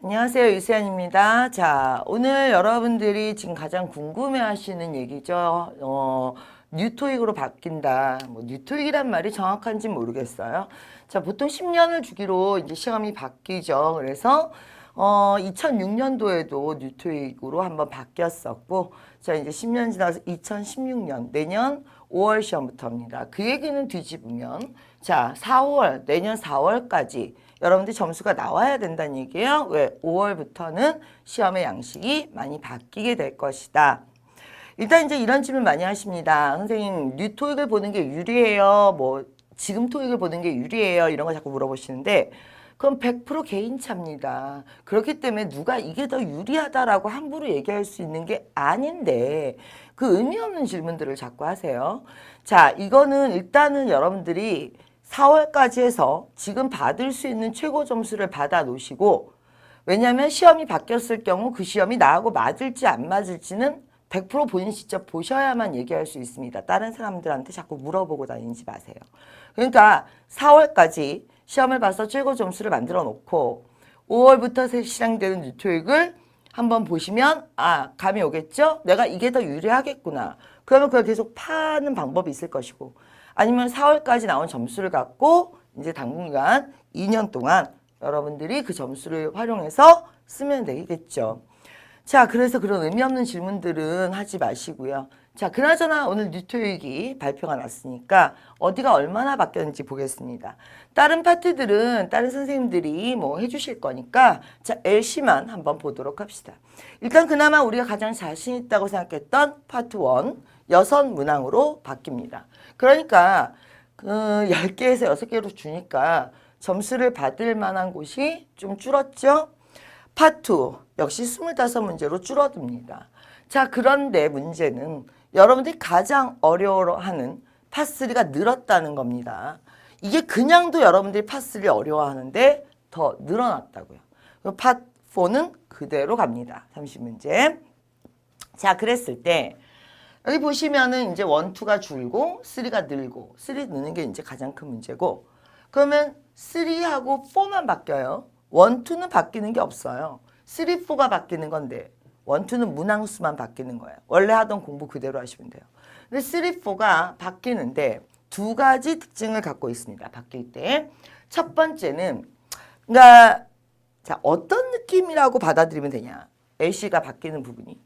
안녕하세요. 유세연입니다. 자, 오늘 여러분들이 지금 가장 궁금해 하시는 얘기죠. 어, 뉴토익으로 바뀐다. 뭐, 뉴토익이란 말이 정확한지 모르겠어요. 자, 보통 10년을 주기로 이제 시험이 바뀌죠. 그래서, 어, 2006년도에도 뉴토익으로 한번 바뀌었었고, 자, 이제 10년 지나서 2016년, 내년 5월 시험부터입니다. 그 얘기는 뒤집으면, 자, 4월, 내년 4월까지 여러분들 점수가 나와야 된다는 얘기예요. 왜? 5월부터는 시험의 양식이 많이 바뀌게 될 것이다. 일단 이제 이런 질문 많이 하십니다. 선생님, 뉴 토익을 보는 게 유리해요? 뭐, 지금 토익을 보는 게 유리해요? 이런 거 자꾸 물어보시는데, 그건 100% 개인차입니다. 그렇기 때문에 누가 이게 더 유리하다라고 함부로 얘기할 수 있는 게 아닌데, 그 의미 없는 질문들을 자꾸 하세요. 자, 이거는 일단은 여러분들이 4월까지 해서 지금 받을 수 있는 최고 점수를 받아 놓으시고, 왜냐하면 시험이 바뀌었을 경우 그 시험이 나하고 맞을지 안 맞을지는 100% 본인 직접 보셔야만 얘기할 수 있습니다. 다른 사람들한테 자꾸 물어보고 다니지 마세요. 그러니까 4월까지 시험을 봐서 최고 점수를 만들어 놓고 5월부터 실행되는 뉴토익을 한번 보시면 아 감이 오겠죠? 내가 이게 더 유리하겠구나. 그러면 그걸 계속 파는 방법이 있을 것이고 아니면 4월까지 나온 점수를 갖고 이제 당분간 2년 동안 여러분들이 그 점수를 활용해서 쓰면 되겠죠. 자, 그래서 그런 의미 없는 질문들은 하지 마시고요. 자, 그나저나 오늘 뉴토익이 발표가 났으니까 어디가 얼마나 바뀌었는지 보겠습니다. 다른 파트들은 다른 선생님들이 뭐 해주실 거니까 자, LC만 한번 보도록 합시다. 일단 그나마 우리가 가장 자신 있다고 생각했던 파트 1, 여섯 문항으로 바뀝니다. 그러니까 그 10개에서 6개로 주니까 점수를 받을 만한 곳이 좀 줄었죠? 파트 2 역시 25문제로 줄어듭니다. 자, 그런데 문제는 여러분들이 가장 어려워하는 파3가 늘었다는 겁니다. 이게 그냥도 여러분들이 파3 어려워하는데 더 늘어났다고요. 파4는 그대로 갑니다. 30문제. 자, 그랬을 때 여기 보시면은 이제 원투가 줄고 쓰리가 늘고 쓰리 느는 게 이제 가장 큰 문제고 그러면 쓰리하고 포만 바뀌어요. 원투는 바뀌는 게 없어요. 쓰리, 포가 바뀌는 건데 원투는 문항수만 바뀌는 거예요. 원래 하던 공부 그대로 하시면 돼요. 근데 쓰리, 포가 바뀌는데 두 가지 특징을 갖고 있습니다. 바뀔 때. 첫 번째는 그러니까 자, 어떤 느낌이라고 받아들이면 되냐. LC가 바뀌는 부분이.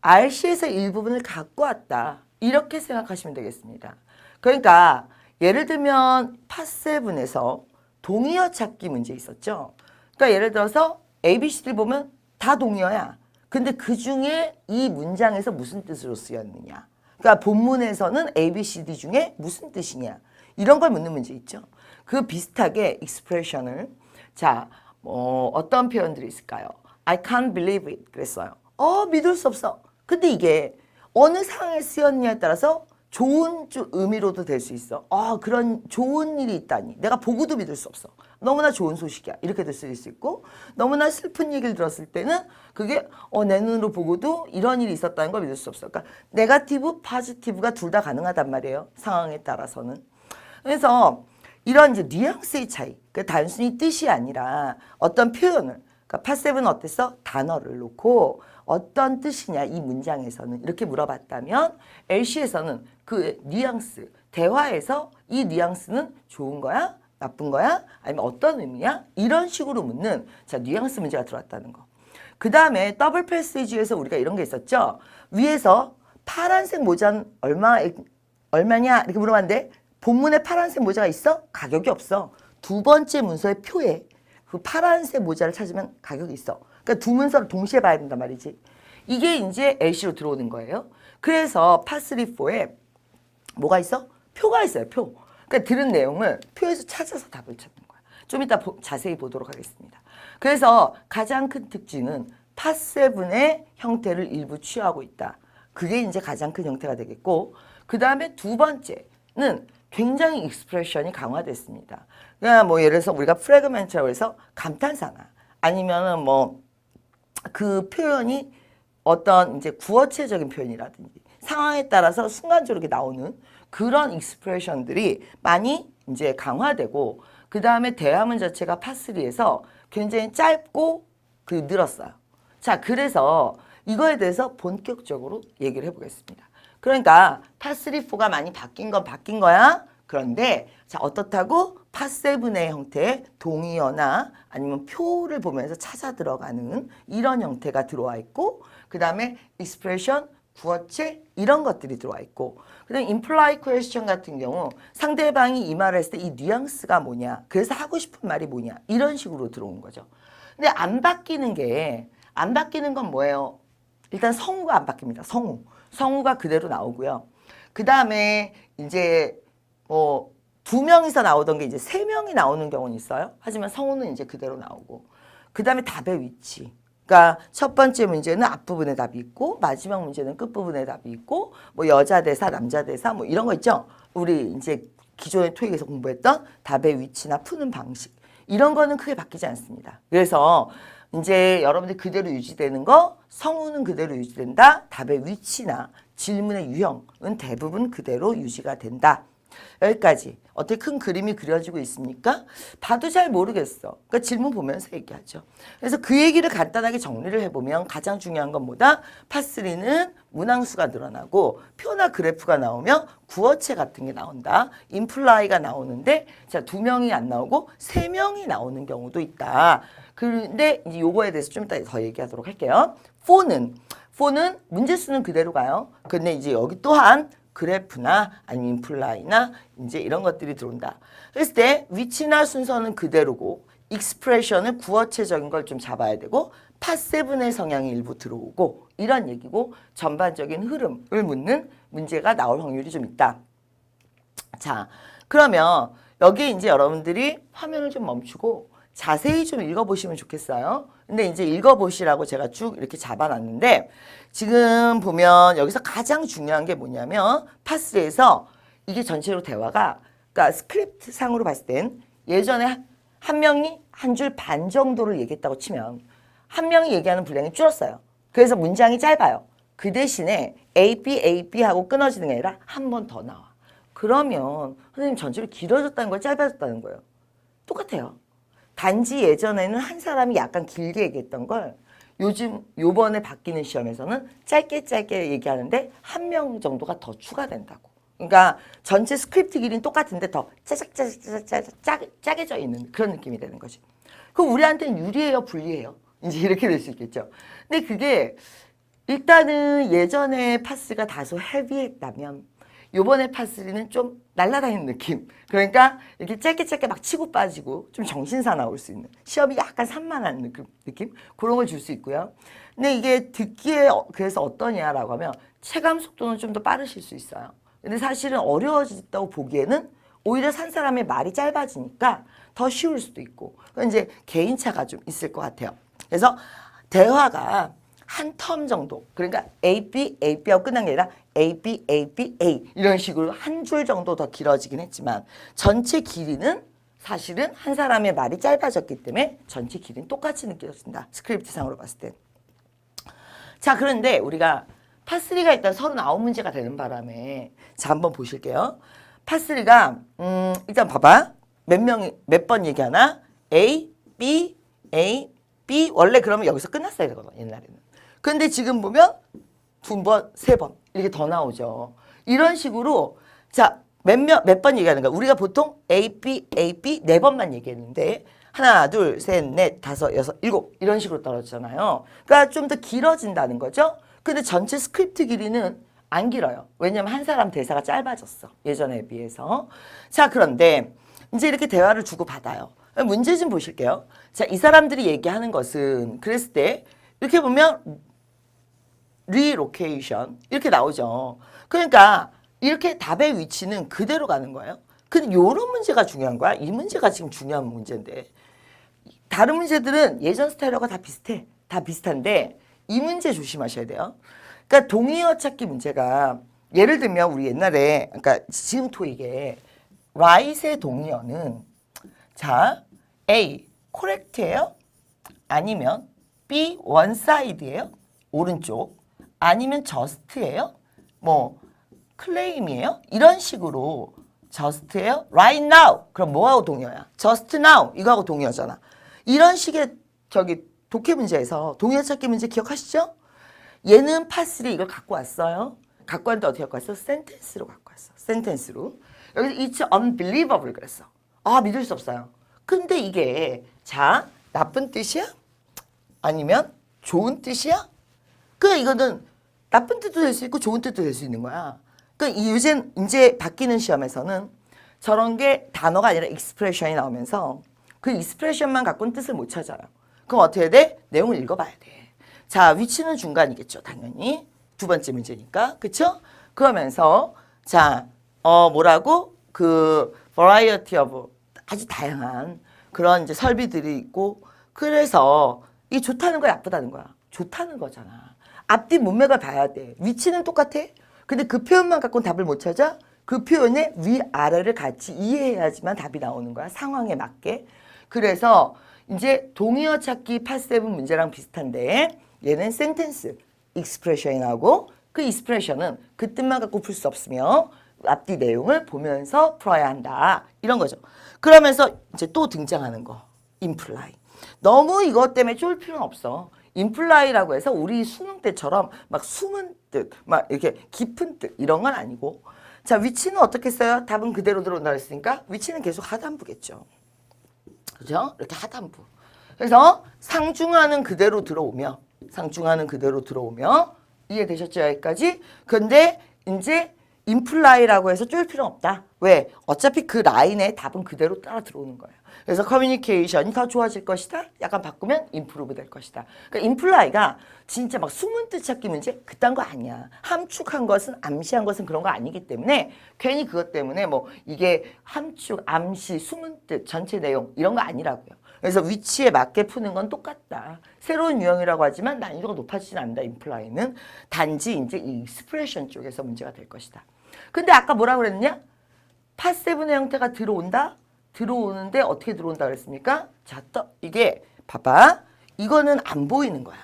RC에서 일부분을 갖고 왔다. 이렇게 생각하시면 되겠습니다. 그러니까 예를 들면 파7에서 동의어 찾기 문제 있었죠. 그러니까 예를 들어서 ABC를 보면 다 동의어야. 근데 그 중에 이 문장에서 무슨 뜻으로 쓰였느냐. 그러니까 본문에서는 ABCD 중에 무슨 뜻이냐. 이런 걸 묻는 문제 있죠. 그 비슷하게 익스프레션을 자, 뭐 어떤 표현들이 있을까요? I can't believe it 그랬어요. 어, 믿을 수 없어. 근데 이게 어느 상황에 쓰였냐에 따라서 좋은 주- 의미로도 될 수 있어. 아, 그런 좋은 일이 있다니. 내가 보고도 믿을 수 없어. 너무나 좋은 소식이야. 이렇게도 쓸수 있고, 너무나 슬픈 얘기를 들었을 때는 그게 어, 내 눈으로 보고도 이런 일이 있었다는 걸 믿을 수 없어. 그러니까 네가티브, 파지티브가 둘 다 가능하단 말이에요. 상황에 따라서는. 그래서 이런 이제 뉘앙스의 차이, 그 단순히 뜻이 아니라 어떤 표현을, 그러니까 파세븐은 어땠어? 단어를 놓고 어떤 뜻이냐 이 문장에서는 이렇게 물어봤다면 LC에서는 그 뉘앙스, 대화에서 이 뉘앙스는 좋은 거야? 나쁜 거야? 아니면 어떤 의미야? 이런 식으로 묻는 자 뉘앙스 문제가 들어왔다는 거. 그 다음에 더블 패스지에서 우리가 이런 게 있었죠. 위에서 파란색 모자는 얼마 얼마냐 이렇게 물어봤는데 본문에 파란색 모자가 있어? 가격이 없어. 두 번째 문서의 표에 그 파란색 모자를 찾으면 가격이 있어. 그러니까 두 문서를 동시에 봐야 된단 말이지. 이게 이제 LC로 들어오는 거예요. 그래서 파3, 4에 뭐가 있어? 표가 있어요. 표. 그러니까 들은 내용을 표에서 찾아서 답을 찾는 거야. 좀 이따 보- 자세히 보도록 하겠습니다. 그래서 가장 큰 특징은 파7의 형태를 일부 취하고 있다. 그게 이제 가장 큰 형태가 되겠고 그 다음에 두 번째는 굉장히 익스프레션이 강화됐습니다. 그러니까 뭐 예를 들어서 우리가 프레그멘트라고 해서 감탄사나 아니면은 뭐 그 표현이 어떤 이제 구어체적인 표현이라든지 상황에 따라서 순간적으로 이렇게 나오는 그런 익스프레션들이 많이 이제 강화되고 그 다음에 대화문 자체가 파3에서 굉장히 짧고 그 늘었어요. 자, 그래서 이거에 대해서 본격적으로 얘기를 해보겠습니다. 그러니까 파3, 4가 많이 바뀐 건 바뀐 거야. 그런데 자 어떻다고 파7의 형태의 동의어나 아니면 표를 보면서 찾아 들어가는 이런 형태가 들어와 있고 그 다음에 expression, 구어체 이런 것들이 들어와 있고 그다음에 imply question 같은 경우 상대방이 이 말을 했을 때 이 뉘앙스가 뭐냐 그래서 하고 싶은 말이 뭐냐 이런 식으로 들어온 거죠. 근데 안 바뀌는 게 안 바뀌는 건 뭐예요? 일단 성우가 안 바뀝니다. 성우. 성우가 그대로 나오고요. 그 다음에 이제 뭐 두 명이서 나오던 게 이제 세 명이 나오는 경우는 있어요. 하지만 성우는 이제 그대로 나오고. 그 다음에 답의 위치. 그러니까 첫 번째 문제는 앞부분에 답이 있고 마지막 문제는 끝부분에 답이 있고 뭐 여자 대사, 남자 대사 뭐 이런 거 있죠. 우리 이제 기존의 토익에서 공부했던 답의 위치나 푸는 방식 이런 거는 크게 바뀌지 않습니다. 그래서 이제 여러분들 그대로 유지되는 거 성우는 그대로 유지된다. 답의 위치나 질문의 유형은 대부분 그대로 유지가 된다. 여기까지 어떻게 큰 그림이 그려지고 있습니까? 봐도 잘 모르겠어. 그러니까 질문 보면서 얘기하죠. 그래서 그 얘기를 간단하게 정리를 해보면 가장 중요한 건 뭐다? 파3는 문항수가 늘어나고 표나 그래프가 나오면 구어체 같은 게 나온다. 인플라이가 나오는데 자 두 명이 안 나오고 세 명이 나오는 경우도 있다. 그런데 이제 요거에 대해서 좀 이따 더 얘기하도록 할게요. 4는 4는 문제 수는 그대로 가요. 근데 이제 여기 또한 그래프나 아니면 인플라이나 이제 이런 것들이 들어온다. 그랬을 때 위치나 순서는 그대로고 익스프레션은 구어체적인 걸 좀 잡아야 되고 파7의 성향이 일부 들어오고 이런 얘기고 전반적인 흐름을 묻는 문제가 나올 확률이 좀 있다. 자, 그러면 여기 이제 여러분들이 화면을 좀 멈추고 자세히 좀 읽어보시면 좋겠어요. 근데 이제 읽어보시라고 제가 쭉 이렇게 잡아놨는데 지금 보면 여기서 가장 중요한 게 뭐냐면 파스에서 이게 전체로 대화가 그러니까 스크립트 상으로 봤을 땐 예전에 한- 한 명이 한 줄 반 정도를 얘기했다고 치면 한 명이 얘기하는 분량이 줄었어요. 그래서 문장이 짧아요. 그 대신에 A, B, A, B 하고 끊어지는 게 아니라 한 번 더 나와. 그러면 선생님 전체로 길어졌다는 거예요? 짧아졌다는 거예요? 똑같아요. 단지 예전에는 한 사람이 약간 길게 얘기했던 걸 요즘 요번에 바뀌는 시험에서는 짧게 짧게 얘기하는데 한 명 정도가 더 추가된다고. 그러니까 전체 스크립트 길이는 똑같은데 더 짜작짜작짜작 짜, 짜게져 있는 그런 느낌이 되는 거지. 그럼 우리한테는 유리해요, 불리해요? 이제 이렇게 될 수 있겠죠. 근데 그게 일단은 예전에 파스가 다소 헤비했다면 요번에 파스리는 좀 날아다니는 느낌. 그러니까 이렇게 짧게 짧게 막 치고 빠지고 좀 정신사 나올 수 있는 시험이 약간 산만한 느낌, 느낌? 그런 걸 줄 수 있고요. 근데 이게 듣기에 어- 그래서 어떠냐라고 하면 체감 속도는 좀 더 빠르실 수 있어요. 근데 사실은 어려워졌다고 보기에는 오히려 산 사람의 말이 짧아지니까 더 쉬울 수도 있고 이제 개인차가 좀 있을 것 같아요. 그래서 대화가 한 텀 정도 그러니까 A, B, A, B하고 끝난 게 아니라 A, B, A, B, A 이런 식으로 한 줄 정도 더 길어지긴 했지만 전체 길이는 사실은 한 사람의 말이 짧아졌기 때문에 전체 길이는 똑같이 느껴진다. 스크립트 상으로 봤을 때. 자, 그런데 우리가 파3가 일단 39문제가 되는 바람에 자, 한번 보실게요. 파3가 음, 일단 봐봐. 몇 명이 몇 번 얘기하나? A, B, A, B 원래 그러면 여기서 끝났어야 되거든, 옛날에는. 근데 지금 보면 두 번, 세 번 이렇게 더 나오죠. 이런 식으로 자, 몇몇 몇 번 얘기하는 거야. 우리가 보통 A, B, A, B 네 번만 얘기했는데 하나, 둘, 셋, 넷, 다섯, 여섯, 일곱 이런 식으로 떨어지잖아요. 그러니까 좀 더 길어진다는 거죠. 근데 전체 스크립트 길이는 안 길어요. 왜냐면 한 사람 대사가 짧아졌어. 예전에 비해서. 자, 그런데 이제 이렇게 대화를 주고 받아요. 문제 좀 보실게요. 자, 이 사람들이 얘기하는 것은 그랬을 때 이렇게 보면 리로케이션 이렇게 나오죠. 그러니까 이렇게 답의 위치는 그대로 가는 거예요. 근데 요런 문제가 중요한 거야. 이 문제가 지금 중요한 문제인데 다른 문제들은 예전 스타일하고 다 비슷해. 다 비슷한데 이 문제 조심하셔야 돼요. 그러니까 동의어 찾기 문제가 예를 들면 우리 옛날에 그러니까 지금 토익에 right의 동의어는 자 A correct예요. 아니면 B one side예요. 오른쪽. 아니면 just예요. 뭐 claim이에요. 이런 식으로 just예요. right now. 그럼 뭐하고 동의어야? just now. 이거하고 동의어잖아. 이런 식의 저기 독해 문제에서 동의어 찾기 문제 기억하시죠? 얘는 파스리 이걸 갖고 왔어요. 갖고 왔는데 어떻게 갖고 왔어? 센텐스로 갖고 왔어. 센텐스로. 여기서 it's unbelievable 그랬어. 아 믿을 수 없어요. 근데 이게 자 나쁜 뜻이야? 아니면 좋은 뜻이야? 그 이거는 나쁜 뜻도 될 수 있고 좋은 뜻도 될 수 있는 거야. 그 이제 이제 바뀌는 시험에서는 저런 게 단어가 아니라 익스프레션이 나오면서 그 익스프레션만 갖고는 뜻을 못 찾아요. 그럼 어떻게 돼? 내용을 읽어봐야 돼. 자 위치는 중간이겠죠, 당연히 두 번째 문제니까, 그렇죠? 그러면서 자 어 뭐라고 그 variety of 아주 다양한 그런 이제 설비들이 있고 그래서 이 좋다는 거야 나쁘다는 거야 좋다는 거잖아 앞뒤 문맥을 봐야 돼 위치는 똑같아 근데 그 표현만 갖고는 답을 못 찾아 그 표현의 위아래를 같이 이해해야지만 답이 나오는 거야 상황에 맞게 그래서 이제 동의어 찾기 파7 문제랑 비슷한데 얘는 센텐스 익스프레션이 나오고 그 익스프레션은 그 뜻만 갖고 풀 수 없으며 앞뒤 내용을 보면서 풀어야 한다. 이런 거죠. 그러면서 이제 또 등장하는 거. 임플라이. 너무 이것 때문에 쫄 필요는 없어. 임플라이라고 해서 우리 수능 때처럼 막 숨은 뜻, 막 이렇게 깊은 뜻 이런 건 아니고 자 위치는 어떻게 써요? 답은 그대로 들어온다 그랬으니까 위치는 계속 하단부겠죠. 그죠? 이렇게 하단부. 그래서 상중하는 그대로 들어오며 상중하는 그대로 들어오며 이해되셨죠? 여기까지? 근데 이제 인플라이라고 해서 쫄 필요 없다. 왜? 어차피 그 라인에 답은 그대로 따라 들어오는 거예요. 그래서 커뮤니케이션이 더 좋아질 것이다. 약간 바꾸면 임프루브 될 것이다. 그러니까 인플라이가 진짜 막 숨은 뜻 찾기 문제 그딴 거 아니야. 함축한 것은 암시한 것은 그런 거 아니기 때문에 괜히 그것 때문에 뭐 이게 함축, 암시, 숨은 뜻, 전체 내용 이런 거 아니라고요. 그래서 위치에 맞게 푸는 건 똑같다. 새로운 유형이라고 하지만 난이도가 높아지진 않는다. 인플라이는 단지 이제 이 익스프레션 쪽에서 문제가 될 것이다. 근데 아까 뭐라 그랬냐? 파7의 형태가 들어온다? 들어오는데 어떻게 들어온다 그랬습니까? 자, 또 이게 봐봐. 이거는 안 보이는 거야.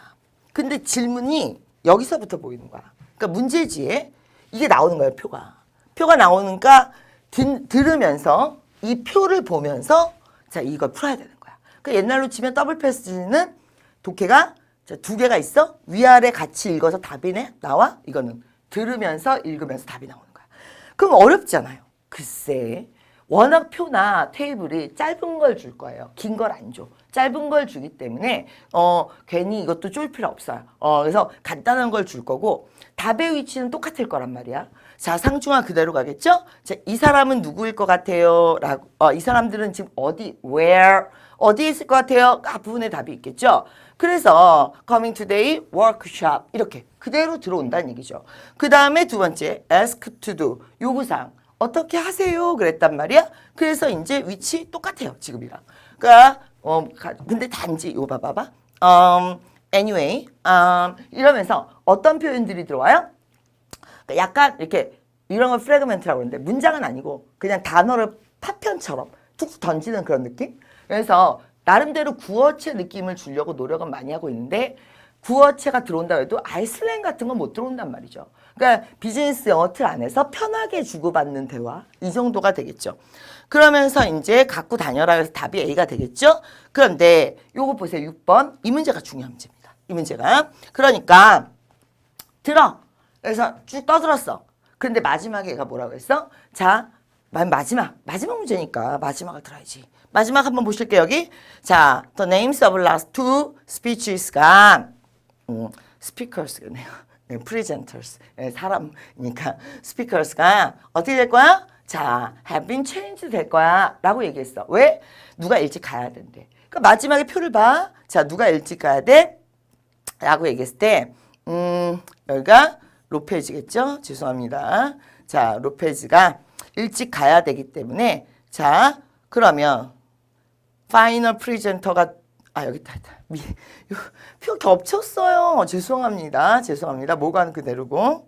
근데 질문이 여기서부터 보이는 거야. 그러니까 문제지에 이게 나오는 거예요, 표가. 표가 나오니까 든, 들으면서 이 표를 보면서 자, 이걸 풀어야 되는 거야. 그 옛날로 치면 더블 패스는 독해가 자, 두 개가 있어. 위아래 같이 읽어서 답이 네 나와. 이거는 들으면서 읽으면서 답이 나오는 거야. 그럼 어렵잖아요. 글쎄. 워낙 표나 테이블이 짧은 걸 줄 거예요. 긴 걸 안 줘. 짧은 걸 주기 때문에 어 괜히 이것도 쫄 필요 없어요. 어 그래서 간단한 걸 줄 거고 답의 위치는 똑같을 거란 말이야. 자 상중하 그대로 가겠죠? 자이 사람은 누구일 것 같아요? 라고 어, 이 사람들은 지금 어디 where 어디에 있을 것 같아요? 앞부분에 답이 있겠죠? 그래서 coming today workshop 이렇게 그대로 들어온다는 얘기죠. 그 다음에 두 번째 ask to do 요구사항 어떻게 하세요? 그랬단 말이야. 그래서 이제 위치 똑같아요. 지금이랑. 그러니까 어 가- 근데 단지 이거 봐봐봐. um, anyway um, 이러면서 어떤 표현들이 들어와요? 그러니까 약간 이렇게 이런 걸 프레그멘트라고 하는데 문장은 아니고 그냥 단어를 파편처럼 툭 던지는 그런 느낌? 그래서 나름대로 구어체 느낌을 주려고 노력은 많이 하고 있는데 구어체가 들어온다 해도 아이슬랭 같은 건 못 들어온단 말이죠. 그러니까 비즈니스 영어 틀 안에서 편하게 주고받는 대화 이 정도가 되겠죠. 그러면서 이제 갖고 다녀라 해서 답이 A가 되겠죠. 그런데 요거 보세요. 6번 이 문제가 중요한 문제입니다. 이 문제가 그러니까 들어. 그래서 쭉 떠들었어. 근데 마지막에 얘가 뭐라고 했어? 자, 마- 마지막, 마지막 문제니까 마지막을 들어야지. 마지막 한번 보실게요, 여기. 자, the names of last two speeches가, 음, speakers네요. 네, presenters. 네, 사람이니까 speakers가 어떻게 될 거야? 자, have been changed 될 거야. 라고 얘기했어. 왜? 누가 일찍 가야 된대. 그 마지막에 표를 봐. 자, 누가 일찍 가야 돼? 라고 얘기했을 때, 음, 여기가 로페즈겠죠? 죄송합니다. 자, 로페즈가 일찍 가야 되기 때문에, 자, 그러면, 파이널 프리젠터가, 아, 여기 있다, 있다. 미, 이거 표 겹쳤어요. 죄송합니다. 죄송합니다. 뭐가 그대로고.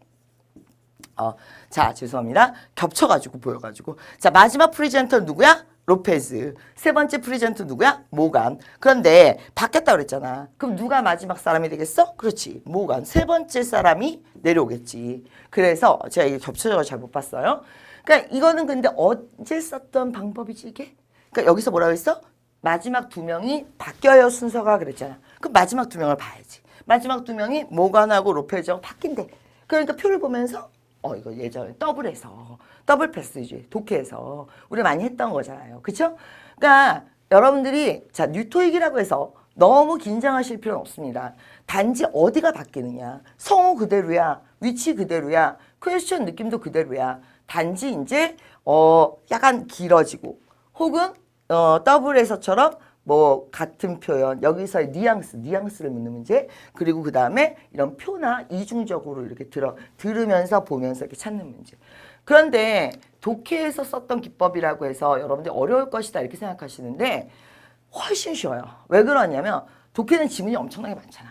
어, 자, 죄송합니다. 겹쳐가지고 보여가지고. 자, 마지막 프리젠터 누구야? 로페즈. 세 번째 프리젠터 누구야? 모간. 그런데 바뀌었다 그랬잖아. 그럼 누가 마지막 사람이 되겠어? 그렇지. 모간. 세 번째 사람이 내려오겠지. 그래서 제가 이게 겹쳐져서 잘 못 봤어요. 그러니까 이거는 근데 언제 썼던 방법이지 이게? 그러니까 여기서 뭐라고 했어? 마지막 두 명이 바뀌어요 순서가 그랬잖아. 그럼 마지막 두 명을 봐야지. 마지막 두 명이 모간하고 로페즈하고 바뀐대. 그러니까 표를 보면서 어 이거 예전에 더블에서 더블 패스지 독해에서 우리 많이 했던 거잖아요. 그렇죠? 그러니까 여러분들이 자 뉴토익이라고 해서 너무 긴장하실 필요는 없습니다. 단지 어디가 바뀌느냐. 성우 그대로야. 위치 그대로야. 퀘스천 느낌도 그대로야. 단지 이제 어 약간 길어지고 혹은 어 더블에서처럼 뭐 같은 표현 여기서의 뉘앙스 뉘앙스를 묻는 문제 그리고 그 다음에 이런 표나 이중적으로 이렇게 들어 들으면서 보면서 이렇게 찾는 문제. 그런데 독해에서 썼던 기법이라고 해서 여러분들 어려울 것이다 이렇게 생각하시는데 훨씬 쉬워요. 왜 그러냐면 독해는 지문이 엄청나게 많잖아.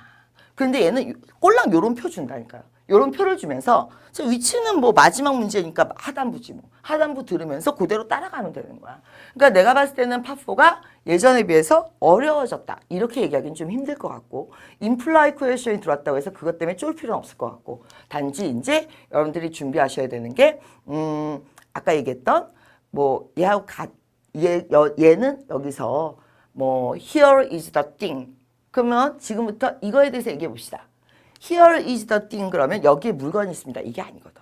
근데 얘는 꼴랑 요런 표 준다니까요 요런 표를 주면서 저 위치는 뭐 마지막 문제니까 하단부지 뭐 하단부 들으면서 그대로 따라가면 되는 거야. 그러니까 내가 봤을 때는 파4가 예전에 비해서 어려워졌다. 이렇게 얘기하기는 좀 힘들 것 같고 인플라이 퀘션이 들어왔다고 해서 그것 때문에 쫄 필요는 없을 것 같고 단지 이제 여러분들이 준비하셔야 되는 게 음, 아까 얘기했던 뭐 얘하고 같 얘, 여, 얘는 여기서 뭐 here is the thing 그러면 지금부터 이거에 대해서 얘기해 봅시다. Here is the thing 그러면 여기에 물건이 있습니다. 이게 아니거든.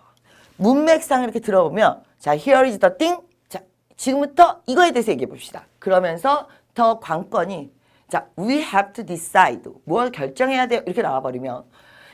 문맥상 이렇게 들어보면 자 here is the thing 자 지금부터 이거에 대해서 얘기해 봅시다. 그러면서 더 관건이 자 we have to decide 뭘 결정해야 돼요 이렇게 나와버리면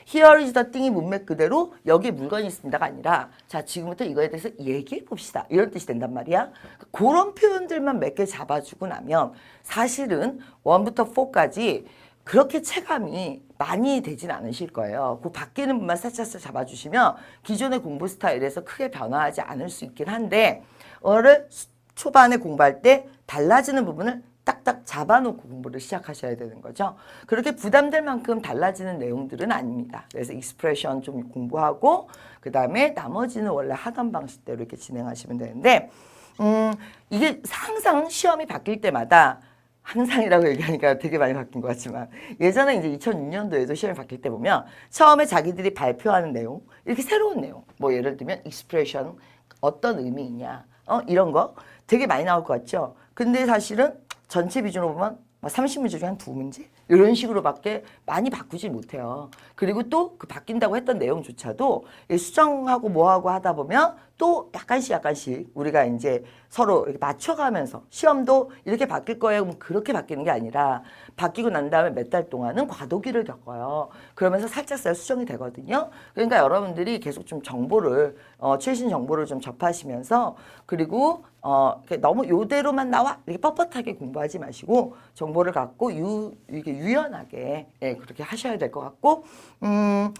here is the thing이 문맥 그대로 여기에 물건이 있습니다가 아니라 자 지금부터 이거에 대해서 얘기해 봅시다 이런 뜻이 된단 말이야 그런 표현들만 몇 개 잡아주고 나면 사실은 1부터 4까지 그렇게 체감이 많이 되진 않으실 거예요. 그 바뀌는 부분만 살짝 잡아주시면 기존의 공부 스타일에서 크게 변화하지 않을 수 있긴 한데 어를 초반에 공부할 때 달라지는 부분을 딱딱 잡아놓고 공부를 시작하셔야 되는 거죠. 그렇게 부담될 만큼 달라지는 내용들은 아닙니다. 그래서 익스프레션 좀 공부하고 그 다음에 나머지는 원래 하던 방식대로 이렇게 진행하시면 되는데 음, 이게 항상 시험이 바뀔 때마다 항상이라고 얘기하니까 되게 많이 바뀐 것 같지만 예전에 이제 2006년도에도 시험이 바뀔 때 보면 처음에 자기들이 발표하는 내용 이렇게 새로운 내용 뭐 예를 들면 익스프레션 어떤 의미이냐 어 이런 거 되게 많이 나올 것 같죠? 근데 사실은 전체 비중으로 보면 뭐 30문제 중에 한 두 문제 이런 식으로밖에 많이 바꾸지 못해요. 그리고 또 그 바뀐다고 했던 내용조차도 이 수정하고 뭐하고 하다 보면 또 약간씩 약간씩 우리가 이제 서로 이렇게 맞춰가면서 시험도 이렇게 바뀔 거예요. 그럼 그렇게 바뀌는 게 아니라 바뀌고 난 다음에 몇 달 동안은 과도기를 겪어요. 그러면서 살짝살 수정이 되거든요. 그러니까 여러분들이 계속 좀 정보를 어, 최신 정보를 좀 접하시면서 그리고 어, 너무 요대로만 나와 이렇게 뻣뻣하게 공부하지 마시고 정보를 갖고 유 이게 유연하게 예, 그렇게 하셔야 될 것 같고 음.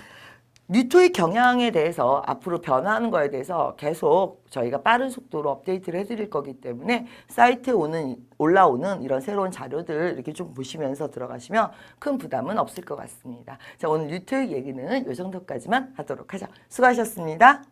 뉴토의 경향에 대해서 앞으로 변화하는 거에 대해서 계속 저희가 빠른 속도로 업데이트를 해드릴 거기 때문에 사이트에 오는 올라오는 이런 새로운 자료들 이렇게 좀 보시면서 들어가시면 큰 부담은 없을 것 같습니다. 자 오늘 뉴토의 얘기는 이 정도까지만 하도록 하죠. 수고하셨습니다.